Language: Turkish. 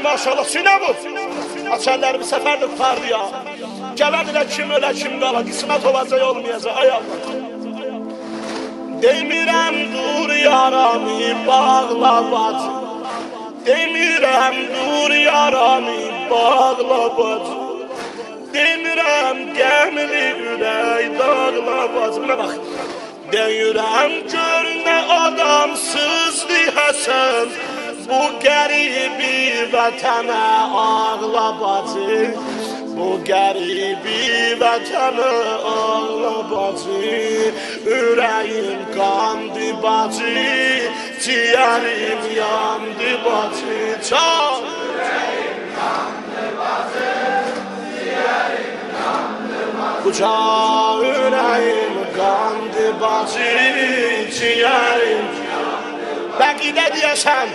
Ey maşallah sinə bu. Açarlar bir səfər də tutardı ya. Gələdilər kim ölə kim qala, qismət olacaq olmayacaq ay Allah. Demirəm dur yaramı bağla bacı. Demirəm dur yaramı bağla bacı. Demirəm gəmli ürək dağla bacı. Buna bax. Deyirəm gör nə adamsızdı Həsən. Bu qəribi vətənə ağla bacı. Bu qəribi vətənə ağla bacı. Ürəyim qandı bacı. Ciyərim yandı bacı. Çal. Ürəyim qandı bacı, ciğərim Bəqidə deyəsən,